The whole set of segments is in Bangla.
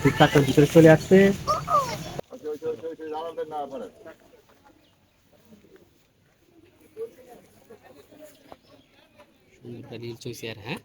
ঠিকঠাক ভিতরে চলে আসছে। সুন্দর চলছে আর হ্যাঁ?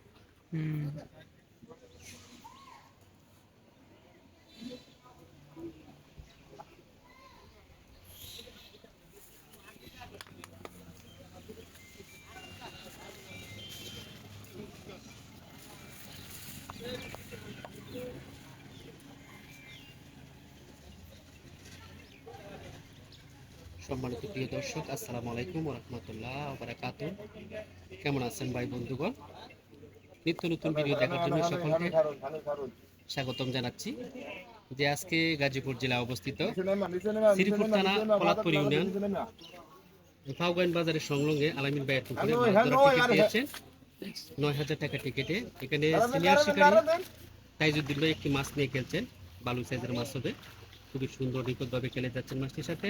সম্মানিত প্রিয় দর্শক আসসালামু আলাইকুম রহমতুল্লাহ বারাকাত কেমন আছেন ভাই বন্ধুগণ? নিত্য নতুন ভিডিও দেখার জন্য সকলকে স্বাগতম জানাচ্ছি যে আজকে গাজীপুর জেলা অবস্থিত শ্রীপুর থানা পলাতপুর ইউনিয়ন ফাউগাইন বাজারের সংলগ্নে আলামিন ভাইয়ের পুকুরে পেয়েছেন নয় হাজার টাকা টিকিটে এখানে সিনিয়র শিকারী তাইজুদ্দিন ভাই একটি মাছ নিয়ে খেলছেন। বালু সাইজের মাছ হবে। খুবই সুন্দর নিখুঁতভাবে খেলে যাচ্ছেন মাছটির সাথে।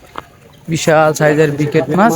বিশাল সাইজের বিকেট মাছ।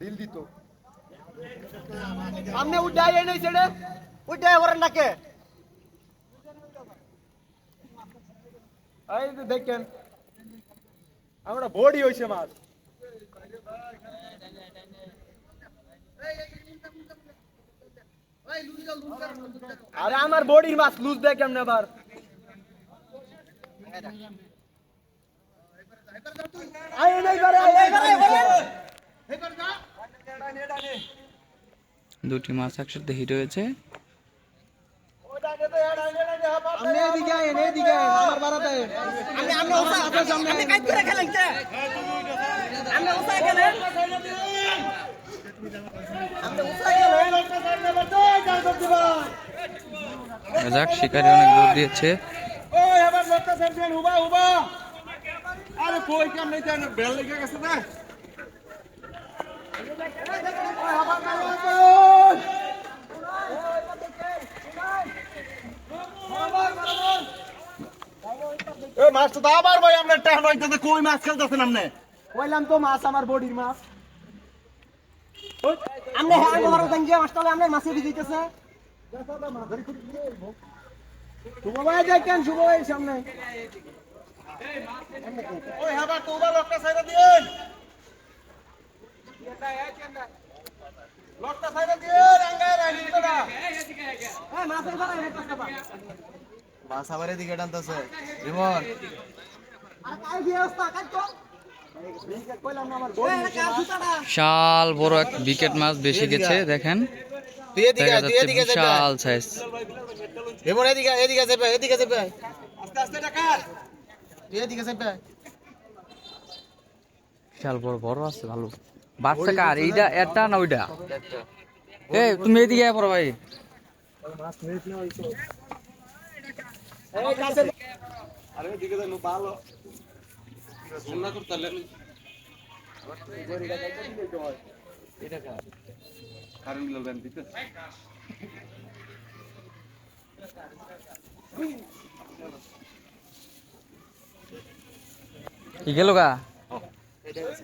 দিল দিত। সামনে উঠাই এই নাই ছেড়ে উঠাই করেন নাকে। এই যে দেখেন আমরা বডি হইছে মাছ। আরে আমার বডির মাছ লুজ দেয় কেমন আবার? আয় নাই করে আয় এই করে দুটি মাছ একসাথে হিট হয়েছে। যাক শিকারি অনেক দূর দিয়েছে। আরে কই কাম নাই লেগে গেছে না ওই আবার কালো করুন এ মাছ তো আবার ভাই আমরা হইতেছে কই মাছ খেলতেছেন আপনি? কইলাম তো মাছ আমার বডির মাছ। আমনে হ্যাঁ আমি ধরো দেন যে মাছটা আমনে মাছে দিতেছে শুভ ভাই দেখেন শুভ ভাই সামনে। ওই তো উবা লোকটা সাইডে দিন আঙ্গায় রাখি তোরা। হ্যাঁ মাছের ধরা হেড পাবা মাছ আবার এদিকে টানতেছে। রিমন। আর কাই দিয়ে অবস্থা? কাজ তো কইলাম না আমার বডি এক বিকেট মাছ বেশি গেছে দেখেন। বিশাল সাইজ রিমন এদিকে আয়, এদিকে যাবে এদিকে যাবে। আস্তে আস্তে টাকার এদিকে যাবে। বিশাল বড় বড় আছে ভালো। বাচ্চা কার এইটা এটা না ওইটা এ তুমি এদিকে আয় পড়ো ভাই এই কাছে কি গেল গা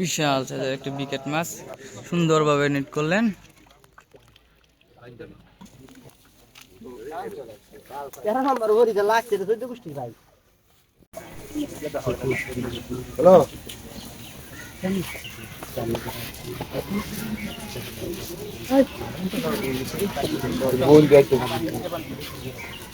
বিশাল সাইজের একটা বিকেট মাছ। সুন্দরভাবে নেট করলেন।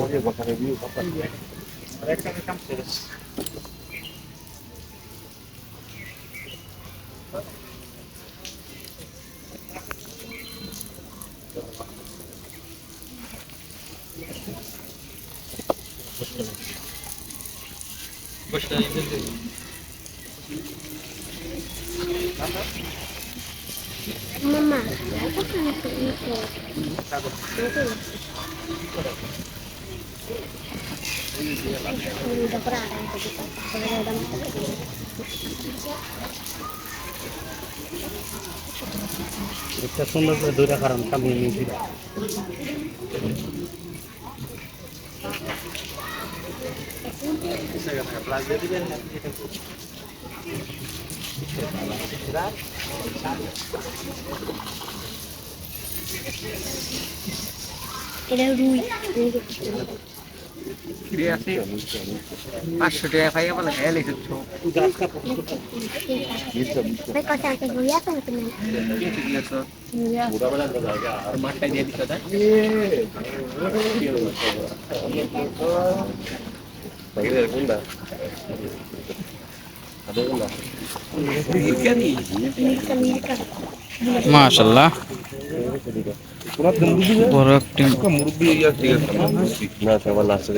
onde eu vou fazer review, só pra ver. Parece que é minha entendeu? Mamãe, dá pra fazer uma? Tá bom. একটা সুন্দর করে দুইটা কারণ সামনে নিয়ে এটা রুই। পাঁচশো টাকা খাইয়া বলে হ্যাঁ লিখেছ দিয়ে দিতে মাশাল্লাহ। বড় একটি মুরব্বী ঠিক আছে না সবার লাস্টে